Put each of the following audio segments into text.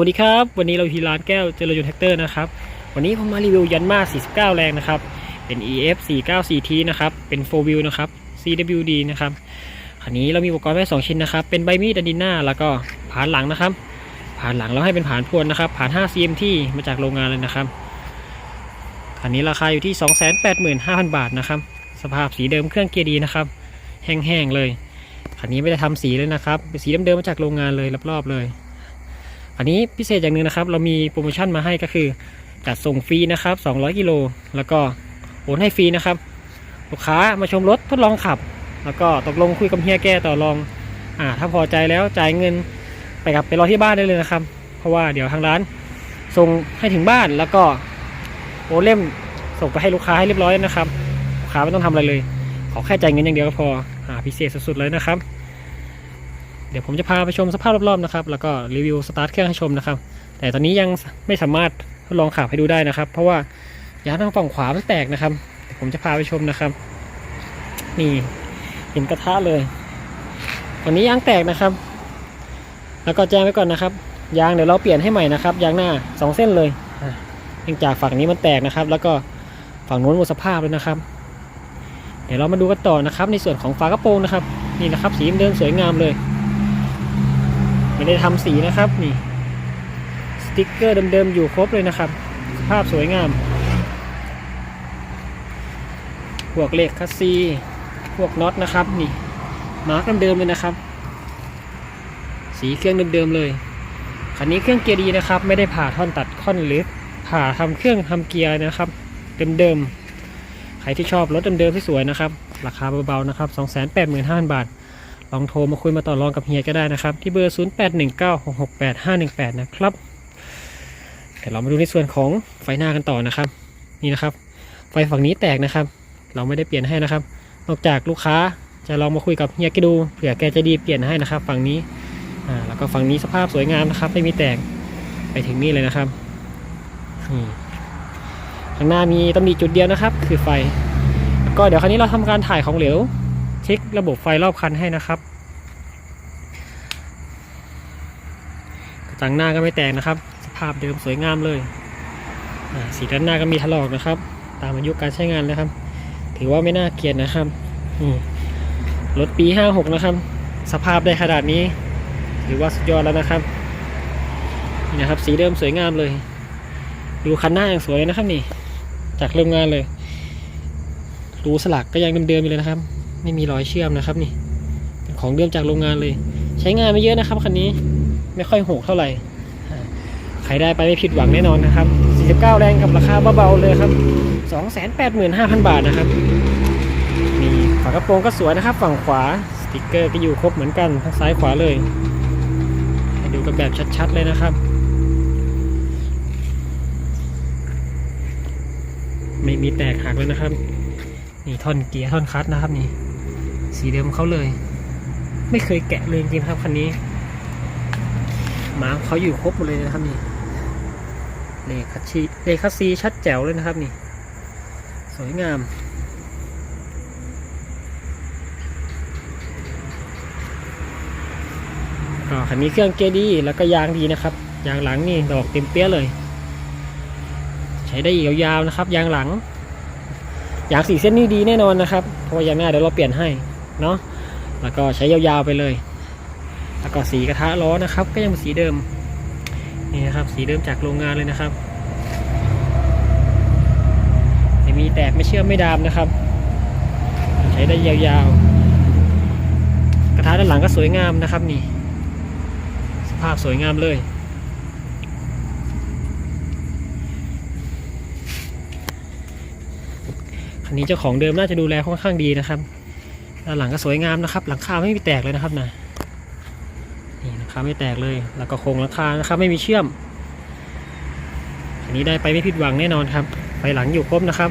วัสดีครับ วันนี้เราที่ร้านแก้วเจริญยนต์แท็กเตอร์นะครับ วันนี้ผมมารีวิวยันมา49 แรงนะครับ เป็น EF 494T นะครับ เป็น4 wheel นะครับ CWD นะครับ คันนี้เรามีอุปกรณ์ไว้2ชิ้นนะครับ เป็นใบมีดดินหน้า แล้วก็ผานหลังนะครับ ผานหลังเราให้เป็นผานพวนนะครับ ผาน 5 CMT มาจากโรงงานเลยนะครับ คันนี้ราคาอยู่ที่ 285,000 บาทนะครับ สภาพสีเดิมเครื่องเกียร์ดีนะครับ แห้งๆเลย คันนี้ไม่ได้ทำสีเลยนะครับ เป็นสีเดิมๆมาจากโรงงานเลยรอบๆเลย อันนี้พิเศษอย่างหนึ่งนะครับ เรามีโปรโมชั่นมาให้ก็คือจัดส่งฟรีนะครับ 200 กิโล แล้วก็โอนให้ฟรีนะครับ ลูกค้ามาชมรถทดลองขับ แล้วก็ตกลงคุยกับเฮียแกต่อรอง อ่า ถ้าพอใจแล้วจ่ายเงินไปกับไปรอที่บ้านได้เลยนะครับ เพราะว่าเดี๋ยวทางร้านส่งให้ถึงบ้านแล้วก็โอนเล่มส่งไปให้ลูกค้าให้เรียบร้อยนะครับ ลูกค้าไม่ต้องทำอะไรเลย ขอแค่จ่ายเงินอย่างเดียวก็พอ อ่า พิเศษสุดๆเลยนะครับ เดี๋ยวผมจะพาไปชมสภาพรอบๆนะครับ แล้วก็รีวิวสตาร์ทเครื่องให้ชมนะครับ แต่ตอนนี้ยังไม่สามารถทดลองขับให้ดูได้นะครับ เพราะว่ายางทางฝั่งขวามันแตกนะครับเดี๋ยวผมจะพาไปชมนะครับ นี่เห็นกระทะเลยตอนนี้ยางแตกนะครับ แล้วก็แจ้งไว้ก่อนนะครับ ยางเดี๋ยวเราเปลี่ยนให้ใหม่นะครับ ยางหน้าสองเส้นเลยเนื่องจากฝั่งนี้มันแตกนะครับ แล้วก็ฝั่งนู้นหมดสภาพเลยนะครับ เดี๋ยวเรามาดูกันต่อนะครับ ในส่วนของฝากระโปรงนะครับ นี่นะครับ สีเดิมสวยงามเลย ไม่ได้ทำสีนะครับนี่สติกเกอร์เดิมๆอยู่ครบเลยนะครับ สภาพสวยงามพวกเหล็กคัสซีพวกน็อตนะครับนี่มาร์กเดิมๆเลยนะครับ สีเครื่องเดิมๆเลยคันนี้เครื่องเกียร์ดีนะครับ ไม่ได้ผ่าท่อนตัดค่อนหรือผ่าทำเครื่องทำเกียร์นะครับ เดิมๆใครที่ชอบรถเดิมๆที่สวยนะครับ ราคาเบาๆนะครับ 285,000 บาท ลองโทรมาคุยมาต่อรองกับเฮียก็ได้นะครับ ที่เบอร์ 0819668518 นะครับเดี๋ยวเรามาดูในส่วนของไฟหน้ากันต่อนะครับ นี่นะครับ ไฟฝั่งนี้แตกนะครับ เราไม่ได้เปลี่ยนให้นะครับ นอกจากลูกค้าจะลองมาคุยกับเฮียแกดูเผื่อแกจะดีเปลี่ยนให้นะครับ ฝั่งนี้อ่าแล้วก็ฝั่งนี้สภาพสวยงามนะครับ ไม่มีแตกไปถึงนี่เลยนะครับนี่ข้างหน้ามีตำหนิจุดเดียวนะครับ คือไฟแล้วก็เดี๋ยวคราวนี้เราทำการถ่ายของเหลว เช็คระบบไฟรอบคันให้นะครับ กระจังหน้าก็ไม่แตกนะครับ สภาพเดิมสวยงามเลยสีด้านหน้าก็มีถลอกนะครับ ตามอายุการใช้งานนะครับ ถือว่าไม่น่าเกลียดนะครับรถปี56นะครับ สภาพได้ขนาดนี้ ถือว่าสุดยอดแล้วนะครับนี่นะครับ สีเดิมสวยงามเลยดูคันหน้าอย่างสวยนะครับนี่ จากเริ่มงานเลยรูสลักก็ยังเดิมๆอยู่เลยนะครับ ไม่มีรอยเชื่อมนะครับนี่เป็นของเดิมจากโรงงานเลย ใช้งานไม่เยอะนะครับคันนี้ไม่ค่อยโหกเท่าไหร่อ่าใครได้ไปไม่ผิดหวังแน่นอนนะครับ 49 แรงกับราคาเบาๆเลยครับ 285,000 บาทนะครับนี่ฝากระโปรงก็สวยนะครับ ฝั่งขวาสติกเกอร์ก็อยู่ครบเหมือนกันทั้งซ้ายขวาเลย ให้ดูกันแบบชัดๆเลยนะครับ ไม่มีแตกหักเลยนะครับนี่ท่อนเกียร์ท่อนคัตนะครับนี่ สีเดิมเขาเลย ไม่เคยแกะเลยจริงครับคันนี้หมาเขาอยู่ครบหมดเลยนะครับนี่เลคัสซีเลคัสซีชัดแจ๋วเลยนะครับนี่ สวยงาม ก็คันนี้เครื่องเกียร์ดีแล้วก็ยางดีนะครับ ยางหลังนี่ดอกเต็มเปี้ยเลย ใช้ได้ยาวๆนะครับ ยางหลัง ยางสีเส้นนี่ดีแน่นอนนะครับ เพราะว่ายางหน้าเดี๋ยวเราเปลี่ยนให้ เนาะแล้วก็ใช้ยาวๆไปเลย แล้วก็สีกระทะล้อนะครับ ก็ยังเป็นสีเดิมนี่นะครับสีเดิมจากโรงงานเลยนะครับไม่มีแตกไม่เชื่อมไม่ดามนะครับ ใช้ได้ยาวๆ กระทะด้านหลังก็สวยงามนะครับนี่ สภาพสวยงามเลยคันนี้เจ้าของเดิมน่าจะดูแลค่อนข้างดีนะครับ ด้านหลังก็สวยงามนะครับ หลังคาไม่มีแตกเลยนะครับนะนี่หลังคาไม่แตกเลย แล้วก็โครงหลังคานะครับไม่มีเชื่อม อันนี้ได้ไปไม่ผิดหวังแน่นอนครับ ไฟหลังอยู่ครบนะครับ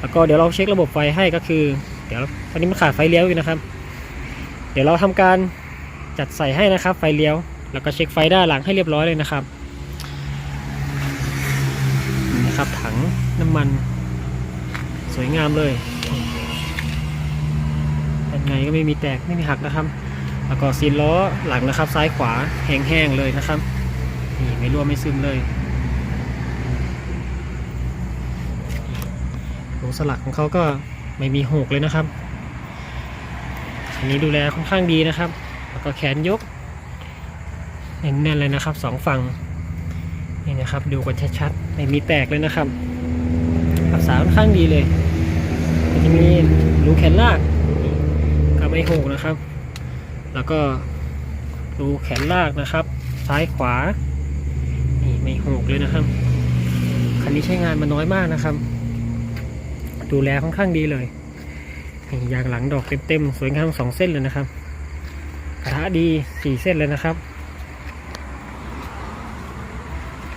แล้วก็เดี๋ยวเราเช็คระบบไฟให้ก็คือ เดี๋ยวตอนนี้มันขาดไฟเลี้ยวอยู่นะครับ เดี๋ยวเราทำการจัดใส่ให้นะครับ ไฟเลี้ยว แล้วก็เช็คไฟด้านหลังให้เรียบร้อยเลยนะครับนะครับถังน้ำมัน สวยงามเลย ไงก็ไม่มีแตกไม่มีหักนะครับ แล้วก็ซีนล้อหลังนะครับ ซ้ายขวาแห้งๆเลยนะครับนี่ไม่รั่วไม่ซึมเลยโลสลักของเขาก็ไม่มีหกเลยนะครับอันนี้ดูแลค่อนข้างดีนะครับ แล้วก็แขนยกแน่นๆเลยนะครับสองฝั่งนี่นะครับ ดูกันชัดๆไม่มีแตกเลยนะครับรักษาค่อนข้างดีเลยจะมีรูแขนลาก ก็ไม่หกนะครับ แล้วก็รูแขนลากนะครับ ซ้ายขวา นี่ไม่หกเลยนะครับ คันนี้ใช้งานมาน้อยมากนะครับ ดูแลค่อนข้างดีเลยยางหลังดอกเต็มๆ สวยงามสองเส้นเลยนะครับกระทะดีสี่เส้นเลยนะครับ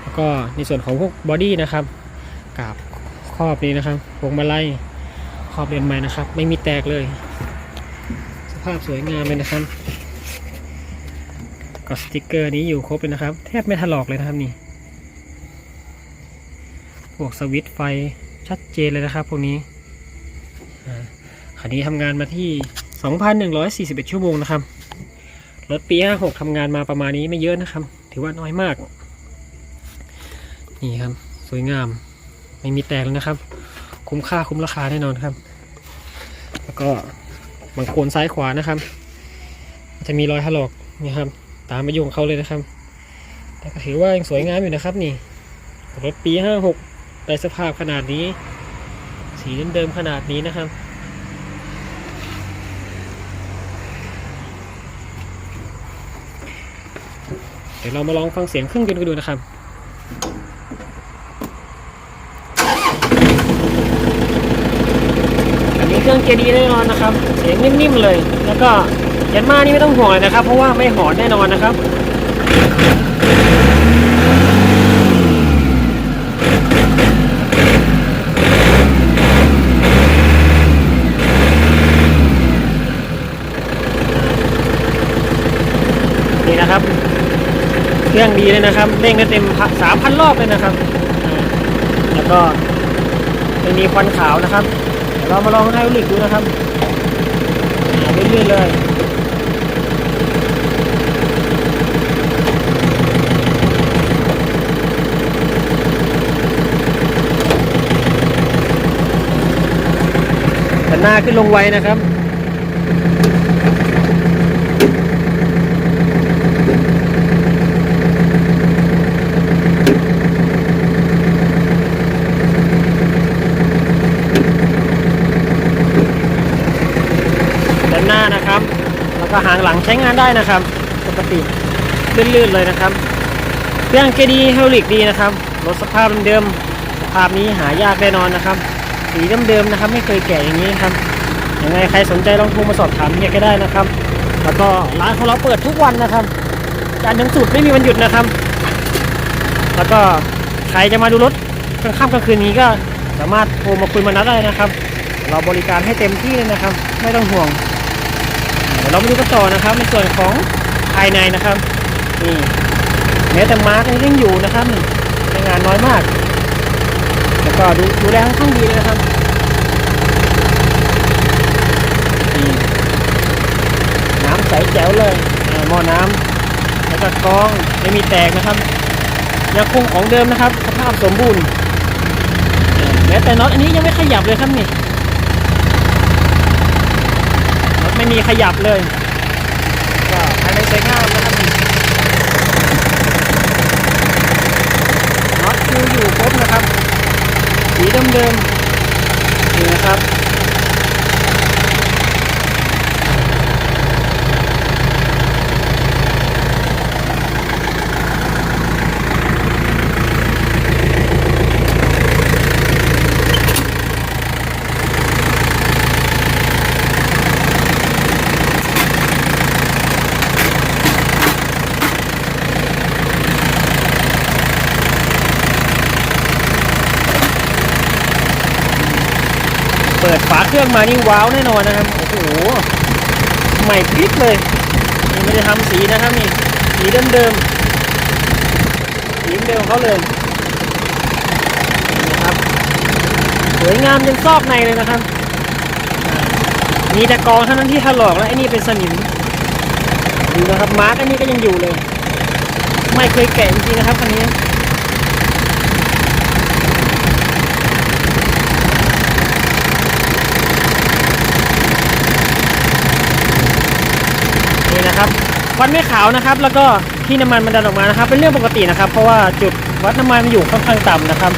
แล้วก็ในส่วนของพวกบอดี้นะครับกาบครอบนี้นะครับพวงมาลัยครอบเรียนใหม่นะครับ ไม่มีแตกเลย ภาพสวยงามเลยนะครับก็สติกเกอร์นี้อยู่ครบเลยนะครับ แทบไม่ถลอกเลยนะครับนี่ พวกสวิตช์ไฟชัดเจนเลยนะครับพวกนี้อ่าคันนี้ทำงานมาที่ 2,141 ชั่วโมงนะครับ รถปี 56ทำงานมาประมาณนี้ไม่เยอะนะครับ ถือว่าน้อยมาก นี่ครับ สวยงาม ไม่มีแตกเลยนะครับ คุ้มค่าคุ้มราคาแน่นอนครับ แล้วก็ บางโคนซ้ายขวานะครับ จะมีรอยถลอกนี่ครับ ตามมายุ่ของเขาเลยนะครับ แต่ก็ถือว่ายังสวยงามอยู่นะครับนี่รถปี56ในสภาพขนาดนี้ สีเดิมๆขนาดนี้นะครับเดี๋ยวเรามาลองฟังเสียงเครื่องยนต์กันดูนะครับ อันนี้ เครื่องเกียร์ดีแน่นอนนะครับ เสียงนิ่มๆเลย แล้วก็ยันมานี่ไม่ต้องห่วงเลยนะครับ เพราะว่าไม่หอนแน่นอนนะครับนี่นะครับ เครื่องดีเลยนะครับเร่งได้เต็มสามพันรอบเลยนะครับ แล้วก็ไม่มีควันขาวนะครับ เรามาลองไฮดรอลิกดูนะครับอ่าเรื่อยๆเลยแต่หน้าขึ้นลงไวนะครับ ด้านหน้านะครับ แล้วก็หา งหลังใช้งานได้นะครับ ปกติลื่นๆเลยนะครับ เครื่องเกดีเฮลิกดีนะครับรถสภาพเดิมสภาพนี้หายากแน่นอนนะครับ สีเดิมๆนะครับ ไม่เคยแก่อย่างนี้ครับยังไงใครสนใจลองโทรมาสอบถามเฮียก็ได้นะครับ แล้วก็ร้านของเราเปิดทุกวันนะครับการถึงสุดไม่มีวันหยุดนะครับ แล้วก็ใครจะมาดูรถกลางค่ำกลางคืนนี้ก็สามารถโทรมาคุยมานัดได้นะครับ เราบริการให้เต็มที่เลยนะครับ ไม่ต้องห่วง เรามาดูกันต่อนะครับ ในส่วนของภายในนะครับนี่แม้แต่มาร์กยังอยู่นะครับใช้งานน้อยมาก แล้วก็ดูดูแลค่อนข้างดีเลยนะครับนี่น้ำใสแจ๋วเลยอ่หม้อน้ำแล้วก็กรองไม่มีแตกนะครับยังคงของเดิมนะครับ สภาพสมบูรณ์แม้แต่น็อตอันนี้ยังไม่ขยับเลยครับนี่ รถไม่มีขยับเลยก็ภายในสวยงามนะครับน็อตคิวอยู่ครบนะครับสีเดิมๆนี่นะครับ เครื่องมานี่ว้าวแน่นอนนะครับโอ้โหใหม่กริบเลยนี่ไม่ได้ทำสีนะครับนี่สีเดิมๆสีเดิมของเขาเลยนะครับสวยงามยันซอกในเลยนะครับมีแต่กรองเท่านั้นที่ถลอกแล้วไอ้นี่เป็นสนิมดูนะครับมาร์กอันนี้ก็ยังอยู่เลย ไม่เคยแกะจริงๆนะครับคันนี้ นะครับควันไม่ขาวนะครับ แล้วก็ที่น้ำมันมันดันออกมานะครับ เป็นเรื่องปกตินะครับ เพราะว่าจุดวัดน้ำมันมันอยู่ค่อนข้างต่ำนะครับ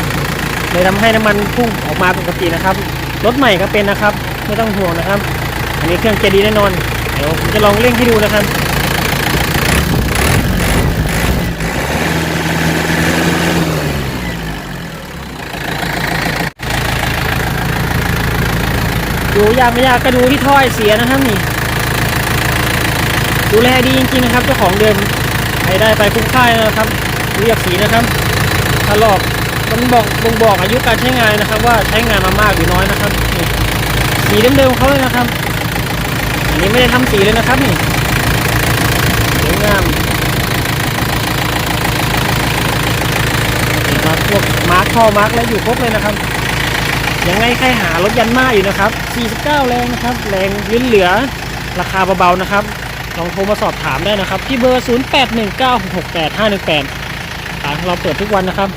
เลยทำให้น้ำมันพุ่งออกมาปกตินะครับรถใหม่ก็เป็นนะครับ ไม่ต้องห่วงนะครับ อันนี้เครื่องเจดีแน่นอนเดี๋ยวผมจะลองเร่งให้ดูนะครับดูยากไม่ยากก็ดูที่ถ้อยเสียนะครับนี่ ดูแลดีจริงๆนะครับเจ้าของเดิมใครได้ไปคุ้มค่านะครับเรียกสีนะครับถ้าลอกมันบอกบ่งบอกอายุการใช้งานนะครับ ว่าใช้งานมามากหรือน้อยนะครับนี่สีเดิมๆของเขาเลยนะครับ อันนี้ไม่ได้ทำสีเลยนะครับนี่สวยงามนี่ครับพวกมาร์คท่อมาร์คแล้วอยู่ครบเลยนะครับยังไงใครหารถยันมาอยู่นะครับ 49 แรงนะครับ แรงลิ้นเหลือ ราคาเบาๆนะครับ ลองโทรมาสอบถามได้นะครับ ที่เบอร์ 0819685168ร้านของเราเปิดทุกวันนะครับ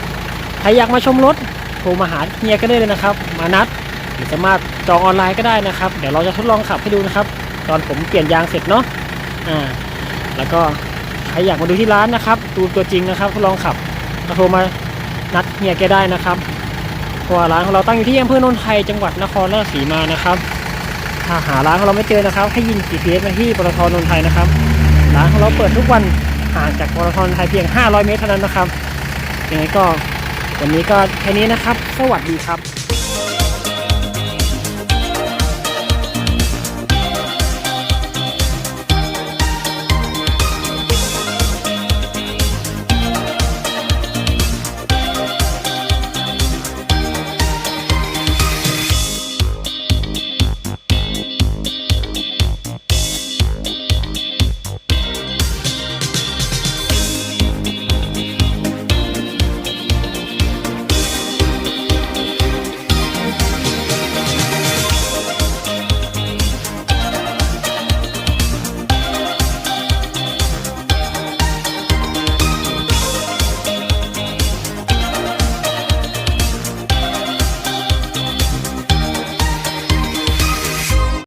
ใครอยากมาชมรถโทรมาหาเฮียก็ได้เลยนะครับ มานัดหรือสามารถจองออนไลน์ก็ได้นะครับ เดี๋ยวเราจะทดลองขับให้ดูนะครับ ตอนผมเปลี่ยนยางเสร็จเนาะอ่าแล้วก็ใครอยากมาดูที่ร้านนะครับ ดูตัวจริงนะครับทดลองขับมาโทรมานัดเฮียแกได้นะครับเพราะว่าร้านของเราตั้งอยู่ที่อำเภอโนนไทยจังหวัดนครราชสีมานะครับ ถ้าหาร้านของเราไม่เจอนะครับ ให้ยิน GPS มาที่ปตทนนทไทยนะครับ ร้านของเราเปิดทุกวันห่างจากปตทนนทไทยเพียง 500 เมตรเท่านั้นนะครับยังไงก็วันนี้ก็แค่นี้นะครับ สวัสดีครับ